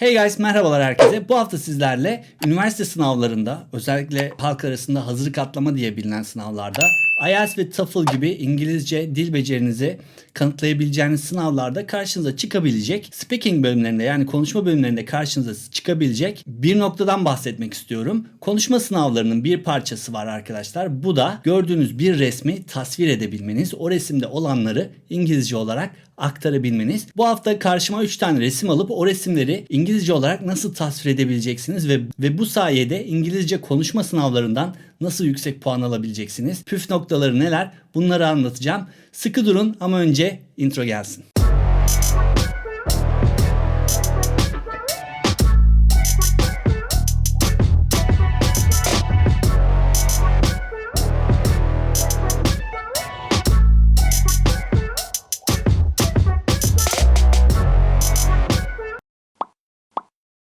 Hey guys merhabalar herkese. Bu hafta sizlerle üniversite sınavlarında özellikle halk arasında hazırlık atlama diye bilinen sınavlarda IELTS ve TOEFL gibi İngilizce dil becerinizi kanıtlayabileceğiniz sınavlarda karşınıza çıkabilecek speaking bölümlerinde yani konuşma bölümlerinde karşınıza çıkabilecek bir noktadan bahsetmek istiyorum. Konuşma sınavlarının bir parçası var arkadaşlar. Bu da gördüğünüz bir resmi tasvir edebilmeniz, o resimde olanları İngilizce olarak aktarabilmeniz. Bu hafta karşıma 3 tane resim alıp o resimleri İngilizce olarak nasıl tasvir edebileceksiniz ve ve bu sayede İngilizce konuşma sınavlarından nasıl yüksek puan alabileceksiniz? Püf noktaları neler? Bunları anlatacağım. Sıkı durun ama önce intro gelsin.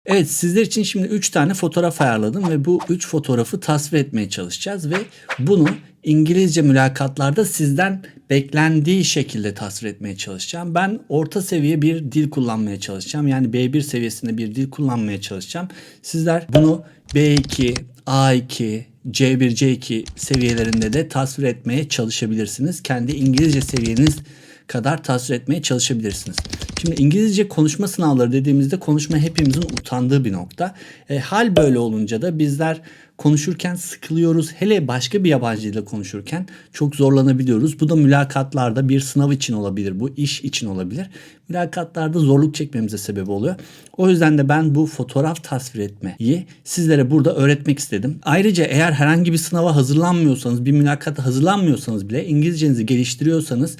Evet sizler için şimdi 3 tane fotoğraf ayarladım ve bu 3 fotoğrafı tasvir etmeye çalışacağız ve bunu İngilizce mülakatlarda sizden beklendiği şekilde tasvir etmeye çalışacağım. Ben orta seviye bir dil kullanmaya çalışacağım. Yani B1 seviyesinde bir dil kullanmaya çalışacağım. Sizler bunu B2, A2, C1, C2 seviyelerinde de tasvir etmeye çalışabilirsiniz. Kendi İngilizce seviyeniz kadar tasvir etmeye çalışabilirsiniz. Şimdi İngilizce konuşma sınavları dediğimizde konuşma hepimizin utandığı bir nokta. E, hal böyle olunca da bizler konuşurken sıkılıyoruz. Hele başka bir yabancı dilde konuşurken çok zorlanabiliyoruz. Bu da mülakatlarda bir sınav için olabilir. Bu iş için olabilir. Mülakatlarda zorluk çekmemize sebep oluyor. O yüzden de ben bu fotoğraf tasvir etmeyi sizlere burada öğretmek istedim. Ayrıca eğer herhangi bir sınava hazırlanmıyorsanız, bir mülakata hazırlanmıyorsanız bile İngilizcenizi geliştiriyorsanız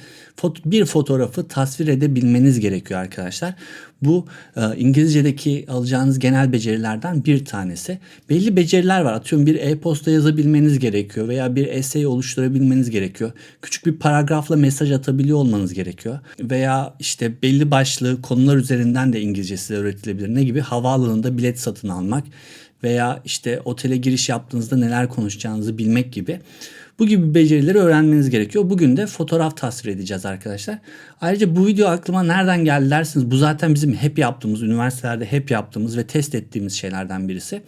bir fotoğrafı tasvir edebilmeniz gerekiyor arkadaşlar. Bu e, İngilizce'deki alacağınız genel becerilerden bir tanesi. Belli beceriler var. Atıyorum bir e-posta yazabilmeniz gerekiyor veya bir essay oluşturabilmeniz gerekiyor. Küçük bir paragrafla mesaj atabiliyor olmanız gerekiyor. Veya işte belli başlı konular üzerinden de İngilizce size öğretilebilir. Ne gibi? Havaalanında bilet satın almak veya işte otele giriş yaptığınızda neler konuşacağınızı bilmek gibi. Bu gibi becerileri öğrenmeniz gerekiyor. Bugün de fotoğraf tasvir edeceğiz arkadaşlar. Ayrıca bu video aklıma nereden geldi dersiniz. Bu zaten bizim hep yaptığımız, üniversitelerde hep yaptığımız ve test ettiğimiz şeylerden birisi.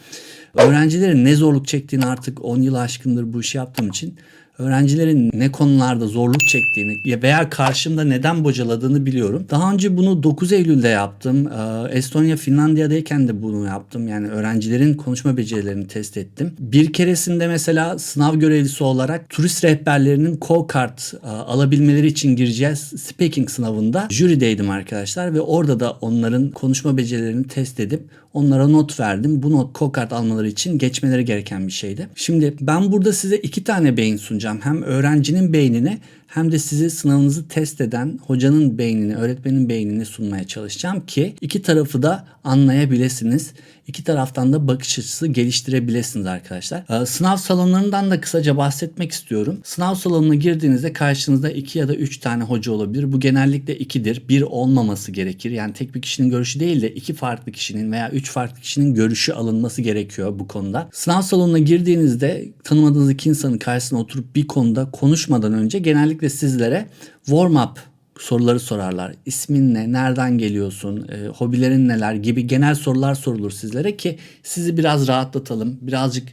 Öğrencilerin ne zorluk çektiğini artık 10 yıl aşkındır bu işi yaptığım için öğrencilerin ne konularda zorluk çektiğini veya karşımda neden bocaladığını biliyorum. Daha önce bunu 9 Eylül'de yaptım. Ee, Estonya, Finlandiya'dayken de bunu yaptım. Yani öğrencilerin konuşma becerilerini test ettim. Bir keresinde mesela sınav görevlisi olarak turist rehberlerinin co-card e, alabilmeleri için gireceğiz speaking sınavında jürideydim arkadaşlar ve orada da onların konuşma becerilerini test edip onlara not verdim. Bu not co-card almaları için geçmeleri gereken bir şeydi. Şimdi ben burada size iki tane beyin sunacağım. Hem öğrencinin beynini hem de sizi sınavınızı test eden hocanın beynini, öğretmenin beynini sunmaya çalışacağım ki iki tarafı da anlayabilirsiniz. İki taraftan da bakış açısı geliştirebilirsiniz arkadaşlar. Ee, sınav salonlarından da kısaca bahsetmek istiyorum. Sınav salonuna girdiğinizde karşınızda iki ya da üç tane hoca olabilir. Bu genellikle ikidir. Bir olmaması gerekir. Yani tek bir kişinin görüşü değil de iki farklı kişinin veya üç farklı kişinin görüşü alınması gerekiyor bu konuda. Sınav salonuna girdiğinizde tanımadığınız iki insanın karşısına oturup bir konuda konuşmadan önce genellikle sizlere warm up soruları sorarlar. İsmin ne? Nereden geliyorsun? E, hobilerin neler? gibi genel sorular sorulur sizlere ki sizi biraz rahatlatalım. Birazcık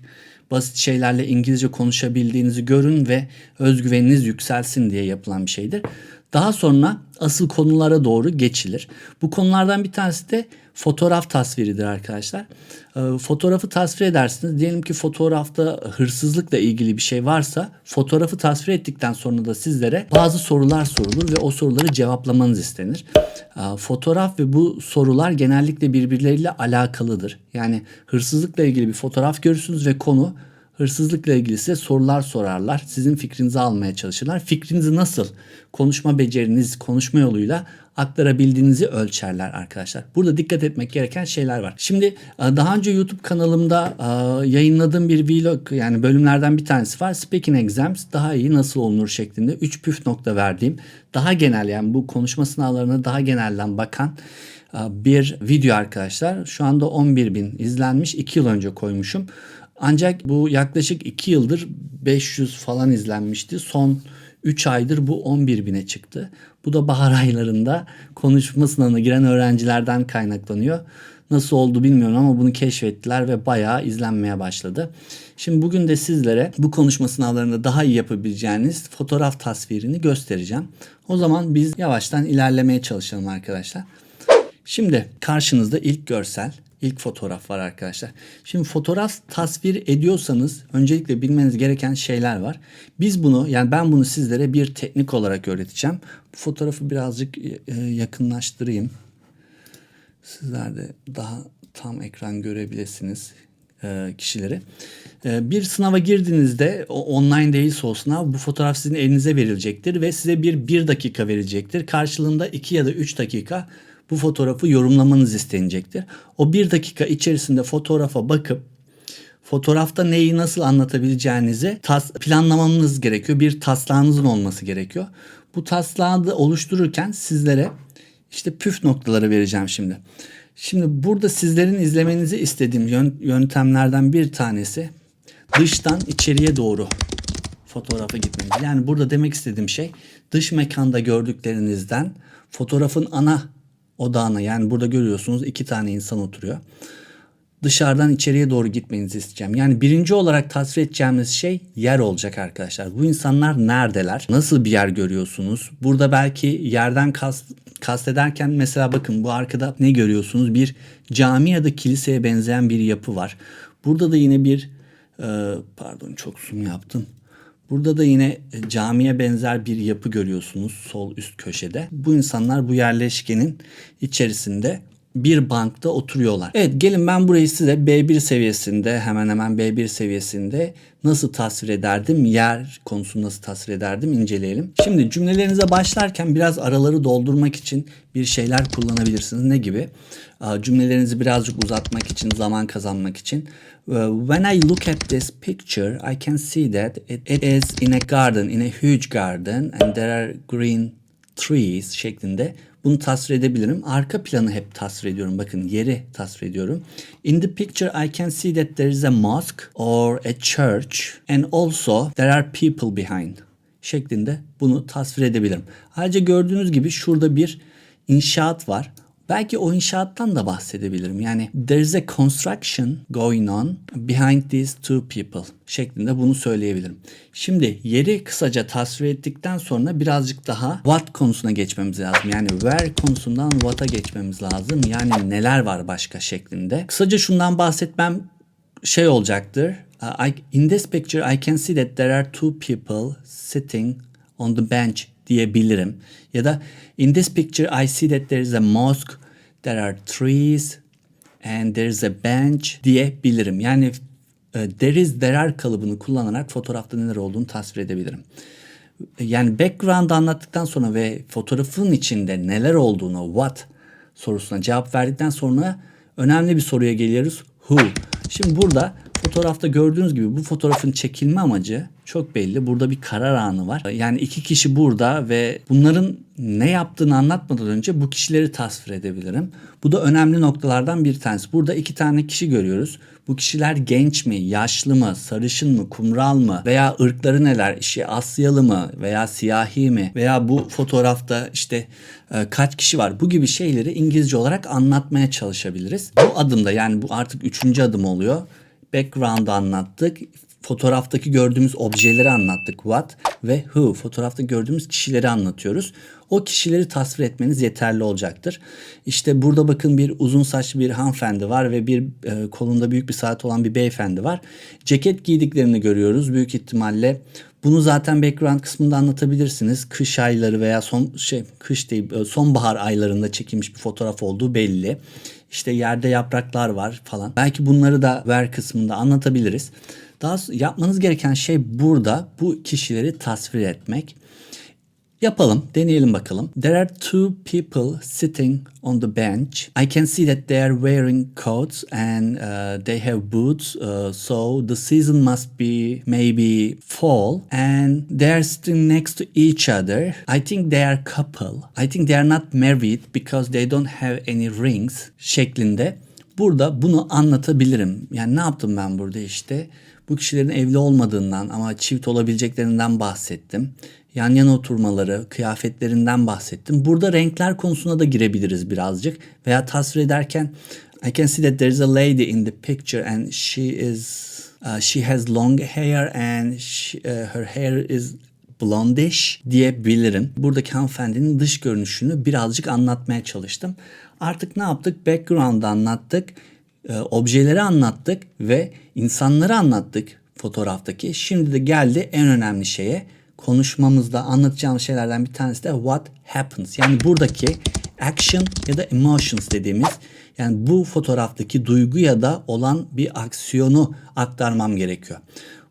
basit şeylerle İngilizce konuşabildiğinizi görün ve özgüveniniz yükselsin diye yapılan bir şeydir. Daha sonra asıl konulara doğru geçilir. Bu konulardan bir tanesi de fotoğraf tasviridir arkadaşlar. E, fotoğrafı tasvir edersiniz. Diyelim ki fotoğrafta hırsızlıkla ilgili bir şey varsa fotoğrafı tasvir ettikten sonra da sizlere bazı sorular sorulur ve o soruları cevaplamanız istenir. E, fotoğraf ve bu sorular genellikle birbirleriyle alakalıdır. Yani hırsızlıkla ilgili bir fotoğraf görürsünüz ve konu hırsızlıkla ilgili size sorular sorarlar. Sizin fikrinizi almaya çalışırlar. Fikrinizi nasıl konuşma beceriniz, konuşma yoluyla aktarabildiğinizi ölçerler arkadaşlar. Burada dikkat etmek gereken şeyler var. Şimdi e, daha önce YouTube kanalımda e, yayınladığım bir vlog yani bölümlerden bir tanesi var. Speaking Exams daha iyi nasıl olunur şeklinde 3 püf nokta verdiğim daha genel yani bu konuşma sınavlarına daha genelden bakan e, bir video arkadaşlar. Şu anda 11 bin izlenmiş. 2 yıl önce koymuşum. Ancak bu yaklaşık 2 yıldır 500 falan izlenmişti. Son 3 aydır bu 11 bine çıktı. Bu da bahar aylarında konuşma sınavına giren öğrencilerden kaynaklanıyor. Nasıl oldu bilmiyorum ama bunu keşfettiler ve bayağı izlenmeye başladı. Şimdi bugün de sizlere bu konuşma sınavlarında daha iyi yapabileceğiniz fotoğraf tasvirini göstereceğim. O zaman biz yavaştan ilerlemeye çalışalım arkadaşlar. Şimdi karşınızda ilk görsel, ilk fotoğraf var arkadaşlar. Şimdi fotoğraf tasvir ediyorsanız öncelikle bilmeniz gereken şeyler var. Biz bunu yani ben bunu sizlere bir teknik olarak öğreteceğim. Bu fotoğrafı birazcık e, yakınlaştırayım. Sizler de daha tam ekran görebilirsiniz e, kişileri. E, bir sınava girdiğinizde online değilse o sınav bu fotoğraf sizin elinize verilecektir ve size bir bir dakika verecektir. Karşılığında iki ya da üç dakika bu fotoğrafı yorumlamanız istenecektir. O bir dakika içerisinde fotoğrafa bakıp fotoğrafta neyi nasıl anlatabileceğinizi tas planlamanız gerekiyor. Bir taslağınızın olması gerekiyor. Bu taslağı da oluştururken sizlere işte püf noktaları vereceğim şimdi. Şimdi burada sizlerin izlemenizi istediğim yöntemlerden bir tanesi dıştan içeriye doğru fotoğrafa gitmeniz. Yani burada demek istediğim şey dış mekanda gördüklerinizden fotoğrafın ana odağına yani burada görüyorsunuz iki tane insan oturuyor. Dışarıdan içeriye doğru gitmenizi isteyeceğim. Yani birinci olarak tasvir edeceğimiz şey yer olacak arkadaşlar. Bu insanlar neredeler? Nasıl bir yer görüyorsunuz? Burada belki yerden kast, kastederken mesela bakın bu arkada ne görüyorsunuz? Bir cami ya da kiliseye benzeyen bir yapı var. Burada da yine bir e, pardon çok zoom yaptım. Burada da yine camiye benzer bir yapı görüyorsunuz sol üst köşede. Bu insanlar bu yerleşkenin içerisinde bir bankta oturuyorlar. Evet gelin ben burayı size B1 seviyesinde hemen hemen B1 seviyesinde nasıl tasvir ederdim, yer konusunu nasıl tasvir ederdim inceleyelim. Şimdi cümlelerinize başlarken biraz araları doldurmak için bir şeyler kullanabilirsiniz. Ne gibi? Cümlelerinizi birazcık uzatmak için, zaman kazanmak için. When I look at this picture, I can see that it is in a garden, in a huge garden and there are green trees şeklinde bunu tasvir edebilirim. Arka planı hep tasvir ediyorum. Bakın yeri tasvir ediyorum. In the picture I can see that there is a mosque or a church and also there are people behind şeklinde bunu tasvir edebilirim. Ayrıca gördüğünüz gibi şurada bir inşaat var. Belki o inşaattan da bahsedebilirim. Yani there is a construction going on behind these two people şeklinde bunu söyleyebilirim. Şimdi yeri kısaca tasvir ettikten sonra birazcık daha what konusuna geçmemiz lazım. Yani where konusundan what'a geçmemiz lazım. Yani neler var başka şeklinde. Kısaca şundan bahsetmem şey olacaktır. I, in this picture I can see that there are two people sitting on the bench diyebilirim. Ya da in this picture I see that there is a mosque, there are trees and there is a bench diyebilirim. Yani e, there is there are kalıbını kullanarak fotoğrafta neler olduğunu tasvir edebilirim. Yani background anlattıktan sonra ve fotoğrafın içinde neler olduğunu what sorusuna cevap verdikten sonra önemli bir soruya geliyoruz. Who. Şimdi burada fotoğrafta gördüğünüz gibi bu fotoğrafın çekilme amacı çok belli. Burada bir karar anı var. Yani iki kişi burada ve bunların ne yaptığını anlatmadan önce bu kişileri tasvir edebilirim. Bu da önemli noktalardan bir tanesi. Burada iki tane kişi görüyoruz. Bu kişiler genç mi, yaşlı mı, sarışın mı, kumral mı veya ırkları neler, işte Asyalı mı veya siyahi mi veya bu fotoğrafta işte e, kaç kişi var bu gibi şeyleri İngilizce olarak anlatmaya çalışabiliriz. Bu adımda yani bu artık üçüncü adım oluyor background'ı anlattık. Fotoğraftaki gördüğümüz objeleri anlattık what ve who. Fotoğrafta gördüğümüz kişileri anlatıyoruz. O kişileri tasvir etmeniz yeterli olacaktır. İşte burada bakın bir uzun saçlı bir hanımefendi var ve bir e, kolunda büyük bir saat olan bir beyefendi var. Ceket giydiklerini görüyoruz. Büyük ihtimalle bunu zaten background kısmında anlatabilirsiniz. Kış ayları veya son şey kış değil e, sonbahar aylarında çekilmiş bir fotoğraf olduğu belli. İşte yerde yapraklar var falan. Belki bunları da ver kısmında anlatabiliriz. Daha yapmanız gereken şey burada bu kişileri tasvir etmek. Yapalım, deneyelim bakalım. There are two people sitting on the bench. I can see that they are wearing coats and uh, they have boots. Uh, so the season must be maybe fall. And they are sitting next to each other. I think they are couple. I think they are not married because they don't have any rings şeklinde. Burada bunu anlatabilirim. Yani ne yaptım ben burada işte? Bu kişilerin evli olmadığından ama çift olabileceklerinden bahsettim yan yana oturmaları, kıyafetlerinden bahsettim. Burada renkler konusuna da girebiliriz birazcık veya tasvir ederken I can see that there's a lady in the picture and she is uh, she has long hair and she, uh, her hair is blondish diyebilirim. Buradaki hanımefendinin dış görünüşünü birazcık anlatmaya çalıştım. Artık ne yaptık? Background'ı anlattık, e, objeleri anlattık ve insanları anlattık fotoğraftaki. Şimdi de geldi en önemli şeye. Konuşmamızda anlatacağım şeylerden bir tanesi de what happens. Yani buradaki action ya da emotions dediğimiz yani bu fotoğraftaki duygu ya da olan bir aksiyonu aktarmam gerekiyor.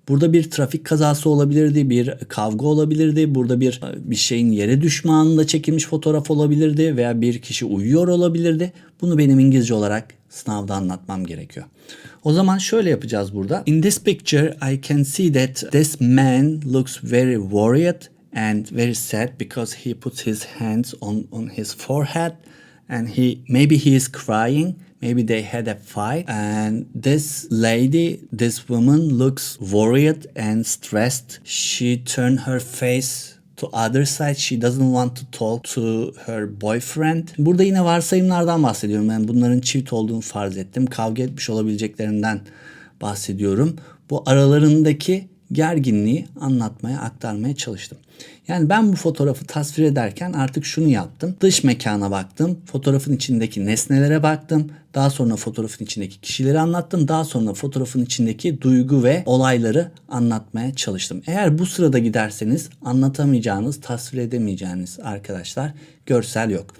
Burada bir trafik kazası olabilirdi, bir kavga olabilirdi, burada bir bir şeyin yere düşme anında çekilmiş fotoğraf olabilirdi veya bir kişi uyuyor olabilirdi. Bunu benim İngilizce olarak sınavda anlatmam gerekiyor. O zaman şöyle yapacağız burada. In this picture I can see that this man looks very worried and very sad because he puts his hands on on his forehead and he maybe he is crying maybe they had a fight and this lady this woman looks worried and stressed she turned her face to other side she doesn't want to talk to her boyfriend. Burada yine varsayımlardan bahsediyorum. Yani bunların çift olduğunu farz ettim. Kavga etmiş olabileceklerinden bahsediyorum. Bu aralarındaki gerginliği anlatmaya, aktarmaya çalıştım. Yani ben bu fotoğrafı tasvir ederken artık şunu yaptım. Dış mekana baktım, fotoğrafın içindeki nesnelere baktım, daha sonra fotoğrafın içindeki kişileri anlattım, daha sonra fotoğrafın içindeki duygu ve olayları anlatmaya çalıştım. Eğer bu sırada giderseniz anlatamayacağınız, tasvir edemeyeceğiniz arkadaşlar görsel yok.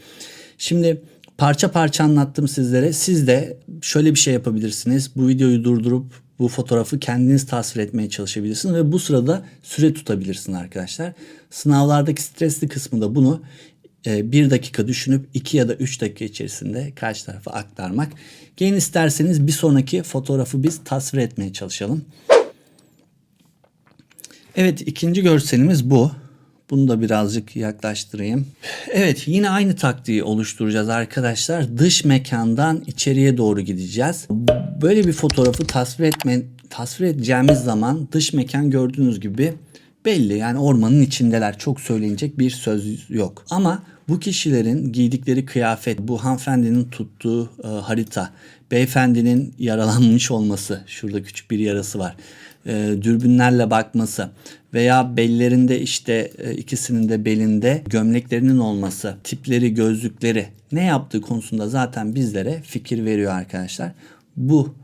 Şimdi parça parça anlattım sizlere. Siz de şöyle bir şey yapabilirsiniz. Bu videoyu durdurup bu fotoğrafı kendiniz tasvir etmeye çalışabilirsiniz ve bu sırada süre tutabilirsiniz arkadaşlar. Sınavlardaki stresli kısmı da bunu e, bir dakika düşünüp iki ya da üç dakika içerisinde karşı tarafa aktarmak. Gelin isterseniz bir sonraki fotoğrafı biz tasvir etmeye çalışalım. Evet ikinci görselimiz bu. Bunu da birazcık yaklaştırayım. Evet yine aynı taktiği oluşturacağız arkadaşlar. Dış mekandan içeriye doğru gideceğiz. Böyle bir fotoğrafı tasvir etme tasvir edeceğimiz zaman dış mekan gördüğünüz gibi belli. Yani ormanın içindeler. Çok söylenecek bir söz yok. Ama bu kişilerin giydikleri kıyafet, bu hanımefendinin tuttuğu e, harita, beyefendinin yaralanmış olması, şurada küçük bir yarası var, e, dürbünlerle bakması veya bellerinde işte e, ikisinin de belinde gömleklerinin olması, tipleri, gözlükleri ne yaptığı konusunda zaten bizlere fikir veriyor arkadaşlar. Bu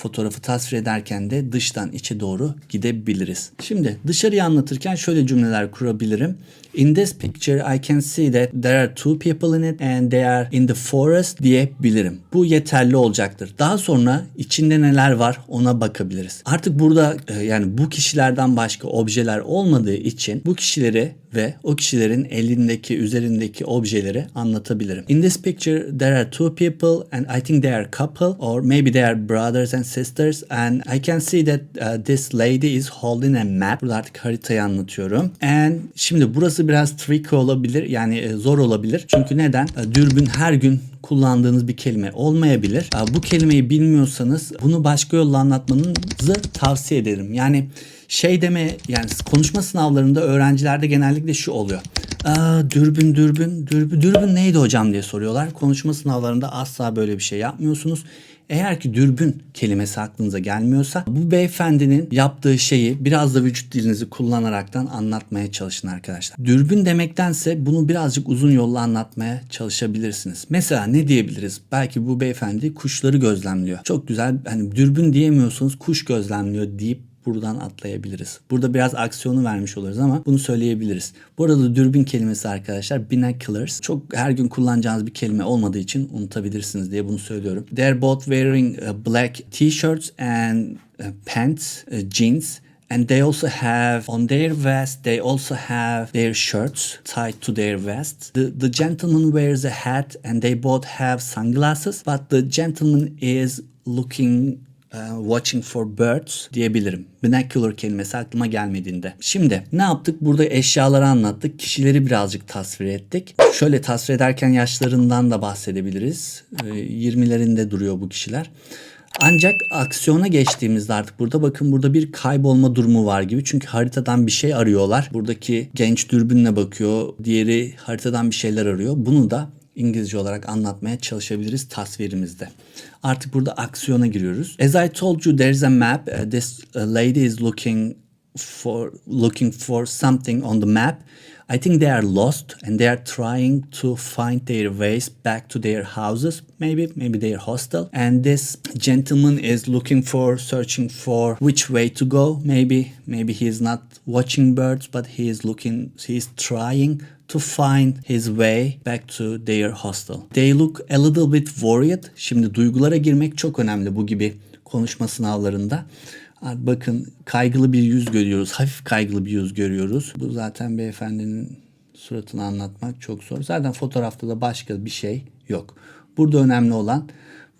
fotoğrafı tasvir ederken de dıştan içe doğru gidebiliriz. Şimdi dışarıyı anlatırken şöyle cümleler kurabilirim. In this picture I can see that there are two people in it and they are in the forest diyebilirim. Bu yeterli olacaktır. Daha sonra içinde neler var ona bakabiliriz. Artık burada e, yani bu kişilerden başka objeler olmadığı için bu kişileri ve o kişilerin elindeki, üzerindeki objeleri anlatabilirim. In this picture there are two people and I think they are couple or maybe they are brothers and sisters and I can see that uh, this lady is holding a map. Burada artık haritayı anlatıyorum. And şimdi burası biraz tricky olabilir yani e, zor olabilir. Çünkü neden? E, Dürbün her gün kullandığınız bir kelime olmayabilir. Bu kelimeyi bilmiyorsanız bunu başka yolla anlatmanızı tavsiye ederim. Yani şey deme yani konuşma sınavlarında öğrencilerde genellikle şu oluyor. Aa, dürbün dürbün dürbün dürbün neydi hocam diye soruyorlar. Konuşma sınavlarında asla böyle bir şey yapmıyorsunuz. Eğer ki dürbün kelimesi aklınıza gelmiyorsa bu beyefendinin yaptığı şeyi biraz da vücut dilinizi kullanaraktan anlatmaya çalışın arkadaşlar. Dürbün demektense bunu birazcık uzun yolla anlatmaya çalışabilirsiniz. Mesela ne diyebiliriz? Belki bu beyefendi kuşları gözlemliyor. Çok güzel hani dürbün diyemiyorsunuz kuş gözlemliyor deyip buradan atlayabiliriz. Burada biraz aksiyonu vermiş oluruz ama bunu söyleyebiliriz. Bu arada dürbün kelimesi arkadaşlar binoculars. Çok her gün kullanacağınız bir kelime olmadığı için unutabilirsiniz diye bunu söylüyorum. They're both wearing uh, black t-shirts and uh, pants, uh, jeans. And they also have on their vest, they also have their shirts tied to their vest. The, the gentleman wears a hat and they both have sunglasses, but the gentleman is looking watching for birds diyebilirim. Binocular kelimesi aklıma gelmediğinde. Şimdi ne yaptık? Burada eşyaları anlattık. Kişileri birazcık tasvir ettik. Şöyle tasvir ederken yaşlarından da bahsedebiliriz. Ee, 20'lerinde duruyor bu kişiler. Ancak aksiyona geçtiğimizde artık burada bakın burada bir kaybolma durumu var gibi. Çünkü haritadan bir şey arıyorlar. Buradaki genç dürbünle bakıyor. Diğeri haritadan bir şeyler arıyor. Bunu da İngilizce olarak anlatmaya çalışabiliriz tasvirimizde. Artık burada aksiyona giriyoruz. As I told you there's a map. Uh, this uh, lady is looking for looking for something on the map. I think they are lost and they are trying to find their ways back to their houses, maybe, maybe their hostel. And this gentleman is looking for, searching for which way to go. Maybe, maybe he is not watching birds, but he is looking, he is trying to find his way back to their hostel. They look a little bit worried. Şimdi duygulara girmek çok önemli bu gibi konuşma sınavlarında. Bakın kaygılı bir yüz görüyoruz. Hafif kaygılı bir yüz görüyoruz. Bu zaten beyefendinin suratını anlatmak çok zor. Zaten fotoğrafta da başka bir şey yok. Burada önemli olan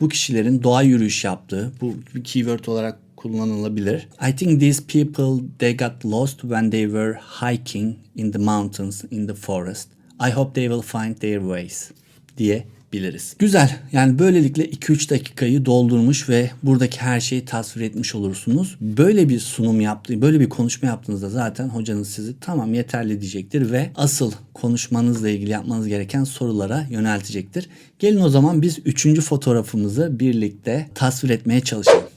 bu kişilerin doğa yürüyüş yaptığı. Bu bir keyword olarak kullanılabilir. I think these people they got lost when they were hiking in the mountains in the forest. I hope they will find their ways diye biliriz. Güzel. Yani böylelikle 2-3 dakikayı doldurmuş ve buradaki her şeyi tasvir etmiş olursunuz. Böyle bir sunum yaptığı, böyle bir konuşma yaptığınızda zaten hocanız sizi tamam yeterli diyecektir ve asıl konuşmanızla ilgili yapmanız gereken sorulara yöneltecektir. Gelin o zaman biz 3. fotoğrafımızı birlikte tasvir etmeye çalışalım.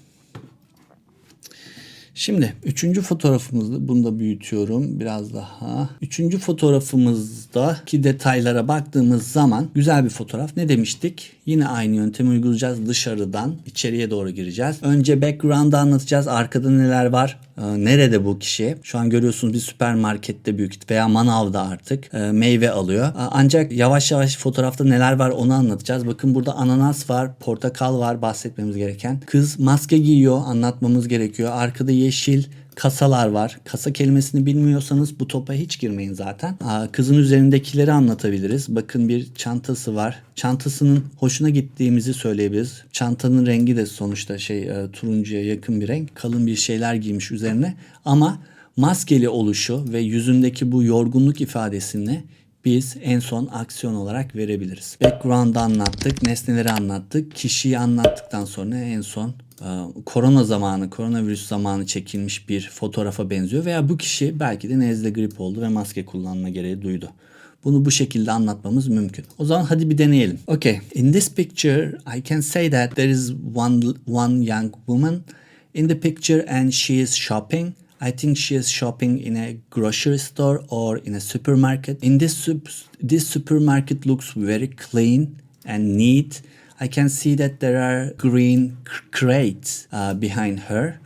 Şimdi üçüncü fotoğrafımızda bunu da büyütüyorum biraz daha. Üçüncü fotoğrafımızdaki detaylara baktığımız zaman güzel bir fotoğraf. Ne demiştik? Yine aynı yöntemi uygulayacağız. Dışarıdan içeriye doğru gireceğiz. Önce background'ı anlatacağız. Arkada neler var? Ee, nerede bu kişi? Şu an görüyorsunuz bir süpermarkette büyük veya manavda artık e, meyve alıyor. Ancak yavaş yavaş fotoğrafta neler var onu anlatacağız. Bakın burada ananas var, portakal var bahsetmemiz gereken. Kız maske giyiyor anlatmamız gerekiyor. Arkada yeşil kasalar var. Kasa kelimesini bilmiyorsanız bu topa hiç girmeyin zaten. Kızın üzerindekileri anlatabiliriz. Bakın bir çantası var. Çantasının hoşuna gittiğimizi söyleyebiliriz. Çantanın rengi de sonuçta şey e, turuncuya yakın bir renk. Kalın bir şeyler giymiş üzerine. Ama maskeli oluşu ve yüzündeki bu yorgunluk ifadesini biz en son aksiyon olarak verebiliriz. Background'ı anlattık, nesneleri anlattık, kişiyi anlattıktan sonra en son korona zamanı, koronavirüs zamanı çekilmiş bir fotoğrafa benziyor veya bu kişi belki de nezle grip oldu ve maske kullanma gereği duydu. Bunu bu şekilde anlatmamız mümkün. O zaman hadi bir deneyelim. Okay, in this picture I can say that there is one one young woman in the picture and she is shopping. I think she is shopping in a grocery store or in a supermarket. In this this supermarket looks very clean and neat. I can see that there are green crates uh, behind her,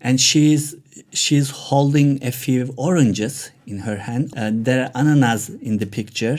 and she's she's holding a few oranges in her hand. Uh, there are ananas in the picture.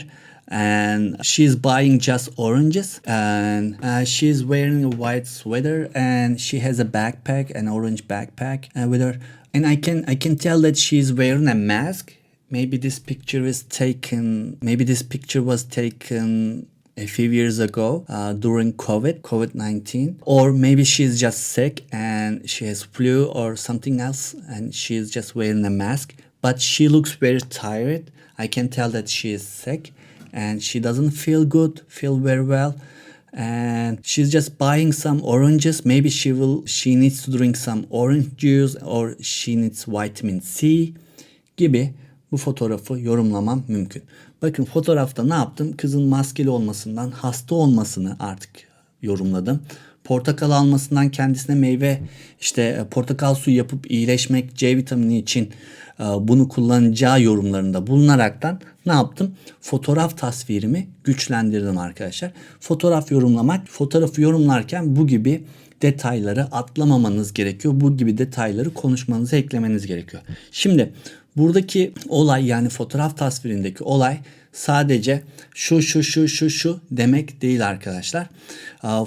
And she's buying just oranges, and uh, she's wearing a white sweater, and she has a backpack, an orange backpack uh, with her. And I can I can tell that she's wearing a mask. Maybe this picture is taken. Maybe this picture was taken a few years ago uh, during COVID, COVID 19. Or maybe she's just sick and she has flu or something else and she's just wearing a mask. But she looks very tired. I can tell that she is sick and she doesn't feel good, feel very well. And she's just buying some oranges. Maybe she will she needs to drink some orange juice or she needs vitamin C gibi bu fotoğrafı yorumlamam mümkün. Bakın fotoğrafta ne yaptım? Kızın maskeli olmasından hasta olmasını artık yorumladım. Portakal almasından kendisine meyve işte e, portakal suyu yapıp iyileşmek C vitamini için e, bunu kullanacağı yorumlarında bulunaraktan ne yaptım? Fotoğraf tasvirimi güçlendirdim arkadaşlar. Fotoğraf yorumlamak, fotoğrafı yorumlarken bu gibi detayları atlamamanız gerekiyor. Bu gibi detayları konuşmanıza eklemeniz gerekiyor. Şimdi buradaki olay yani fotoğraf tasvirindeki olay sadece şu şu şu şu şu demek değil arkadaşlar.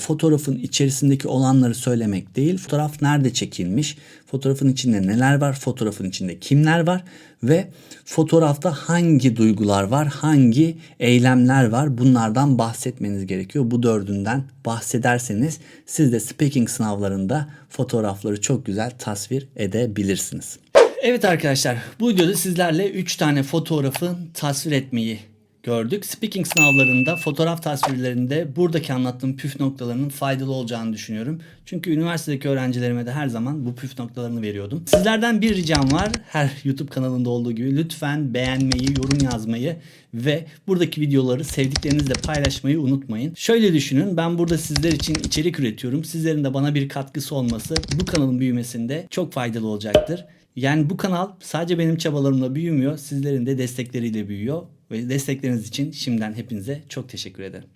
Fotoğrafın içerisindeki olanları söylemek değil. Fotoğraf nerede çekilmiş? Fotoğrafın içinde neler var? Fotoğrafın içinde kimler var? Ve fotoğrafta hangi duygular var? Hangi eylemler var? Bunlardan bahsetmeniz gerekiyor. Bu dördünden bahsederseniz siz de speaking sınavlarında fotoğrafları çok güzel tasvir edebilirsiniz. Evet arkadaşlar bu videoda sizlerle 3 tane fotoğrafı tasvir etmeyi gördük. Speaking sınavlarında, fotoğraf tasvirlerinde buradaki anlattığım püf noktalarının faydalı olacağını düşünüyorum. Çünkü üniversitedeki öğrencilerime de her zaman bu püf noktalarını veriyordum. Sizlerden bir ricam var. Her YouTube kanalında olduğu gibi lütfen beğenmeyi, yorum yazmayı ve buradaki videoları sevdiklerinizle paylaşmayı unutmayın. Şöyle düşünün ben burada sizler için içerik üretiyorum. Sizlerin de bana bir katkısı olması bu kanalın büyümesinde çok faydalı olacaktır. Yani bu kanal sadece benim çabalarımla büyümüyor. Sizlerin de destekleriyle büyüyor. Ve destekleriniz için şimdiden hepinize çok teşekkür ederim.